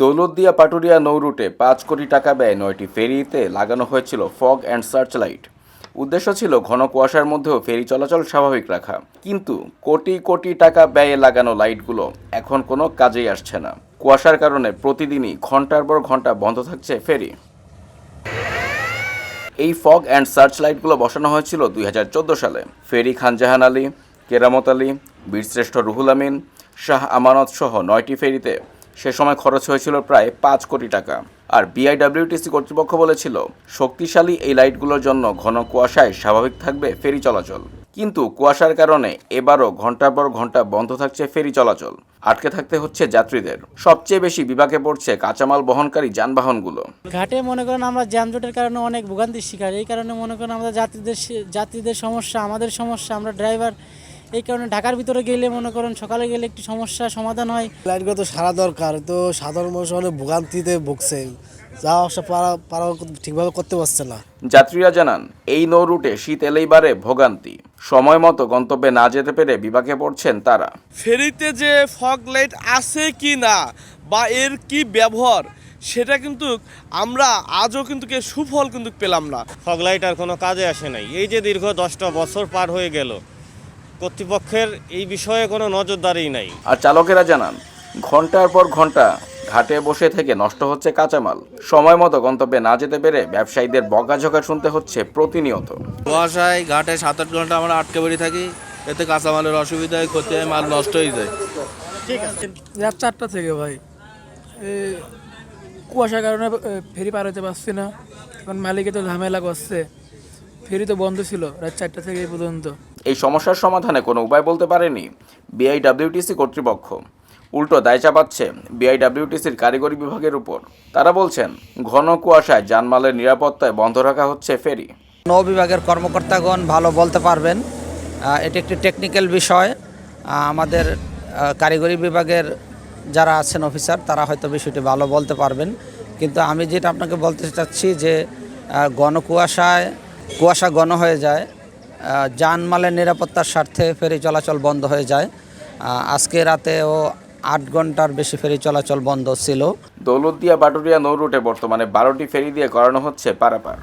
দৌলতদিয়া পাটুরিয়া নৌরুটে পাঁচ কোটি টাকা ব্যয় নয়টি ফেরিতে লাগানো হয়েছিল ফগ অ্যান্ড সার্চ লাইট উদ্দেশ্য ছিল ঘন কুয়াশার মধ্যেও ফেরি চলাচল স্বাভাবিক রাখা। কিন্তু কোটি কোটি টাকা ব্যয়ে লাগানো লাইটগুলো এখন কোনো কাজেই আসছে না। কুয়াশার কারণে প্রতিদিনই ঘণ্টার পর ঘণ্টা বন্ধ থাকছে ফেরি। এই ফগ অ্যান্ড সার্চ লাইটগুলো বসানো হয়েছিল দুই হাজার চোদ্দ সালে। ফেরি খান জাহান আলী, কেরামত আলী, বীরশ্রেষ্ঠ রুহুল আমিন, শাহ আমানত সহ নয়টি ফেরিতে সে সময় খরচ হয়েছিল প্রায় পাঁচ কোটি টাকা। আর বিআইডব্লিউটিসি কর্তৃপক্ষ বলেছিল, শক্তিশালী এই লাইটগুলোর জন্য ঘন কুয়াশায় স্বাভাবিক থাকবে ফেরি চলাচল। কিন্তু কুয়াশার কারণে এবারও ঘণ্টার পর ঘণ্টা বন্ধ থাকছে ফেরি চলাচল। আটকে থাকতে হচ্ছে যাত্রীদের। সবচেয়ে বেশি বিপাকে পড়ছে কাঁচামাল বহনকারী যানবাহনগুলো। ঘাটে মনে করেন আমরা জ্যামজটের কারণে অনেক ভোগান্তির শিকার। এই কারণে মনে করেন আমাদের যাত্রীদের যাত্রীদের সমস্যা, আমাদের সমস্যা। আমরা ড্রাইভার এই কারণে ঢাকার ভিতরে গেলে মনে করেন সকালে গেলে একটি সমস্যা সমাধান হয়। লাইটগুলো তো সারা দরকার তো সাধারণ মানুষ অনেক ভোগান্তিতে ভুগছে। যাওয়া আসা পারা পারা ঠিকভাবে করতে পারছে না। যাত্রীরা জানান এই নৌ রুটে শীত এলেই বারে ভোগান্তি। সময় মতো গন্তব্যে না যেতে পেরে বিপাকে পড়ছেন তারা। ফেরিতে যে ফগ লাইট আছে কি না বা এর কি ব্যবহার সেটা কিন্তু আমরা আজও কিন্তু সুফল কিন্তু পেলাম না। ফগ লাইট আর কোনো কাজে আসে নাই। এই যে দীর্ঘ দশটা বছর পার হয়ে গেল কর্তৃপক্ষের এই বিষয়ে কোনো নজরদারি নাই। আর চালকেরা জানান ঘণ্টার পর ঘণ্টা ঘাটে বসে থেকে নষ্ট হচ্ছে কাঁচামাল। সময় মতো গন্তব্যে না যেতে পেরে ব্যবসায়ীদের বকাঝকা শুনতে হচ্ছে প্রতিনিয়ত। কুয়াশায় ঘাটে সাত আট ঘণ্টা আমরা আটকে বেরিয়ে থাকি এতে কাঁচামালের অসুবিধায় ক্ষতি হয় মাল নষ্ট হয়ে যায়। ঠিক আছে। রাত চারটা থেকে ভাই। কুয়াশার কারণে ফেরি পার হতে পারছি না। এখন মালিকে তো ঝামেলা করছে। ফেরি তো বন্ধ ছিল রাত চারটা থেকে এই পর্যন্ত। এই সমস্যার সমাধানে কোনো উপায় বলতে পারেনি বিআইডব্লিউটিসি কর্তৃপক্ষ। উল্টো দায় চাপাচ্ছে বিআইডব্লিউটিসির কারিগরি বিভাগের উপর। তারা বলছেন, ঘন কুয়াশায় যানমালের নিরাপত্তায় বন্ধ রাখা হচ্ছে ফেরি। নৌ বিভাগের কর্মকর্তাগণ ভালো বলতে পারবেন। এটি একটি টেকনিক্যাল বিষয়। আমাদের কারিগরি বিভাগের যারা আছেন অফিসার তারা হয়তো বিষয়টি ভালো বলতে পারবেন। কিন্তু আমি যেটা আপনাকে বলতে চাচ্ছি যে ঘন কুয়াশায়, কুয়াশা ঘন হয়ে যায়। যানমালের নিরাপত্তার স্বার্থে ফেরি চলাচল বন্ধ হয়ে যায়। আজকে রাতেও আট ঘণ্টার বেশি ফেরি চলাচল বন্ধ ছিল। দৌলতদিয়া বাটুরিয়া নৌ রুটে বর্তমানে বারোটি ফেরি দিয়ে করানো হচ্ছে পারাপার।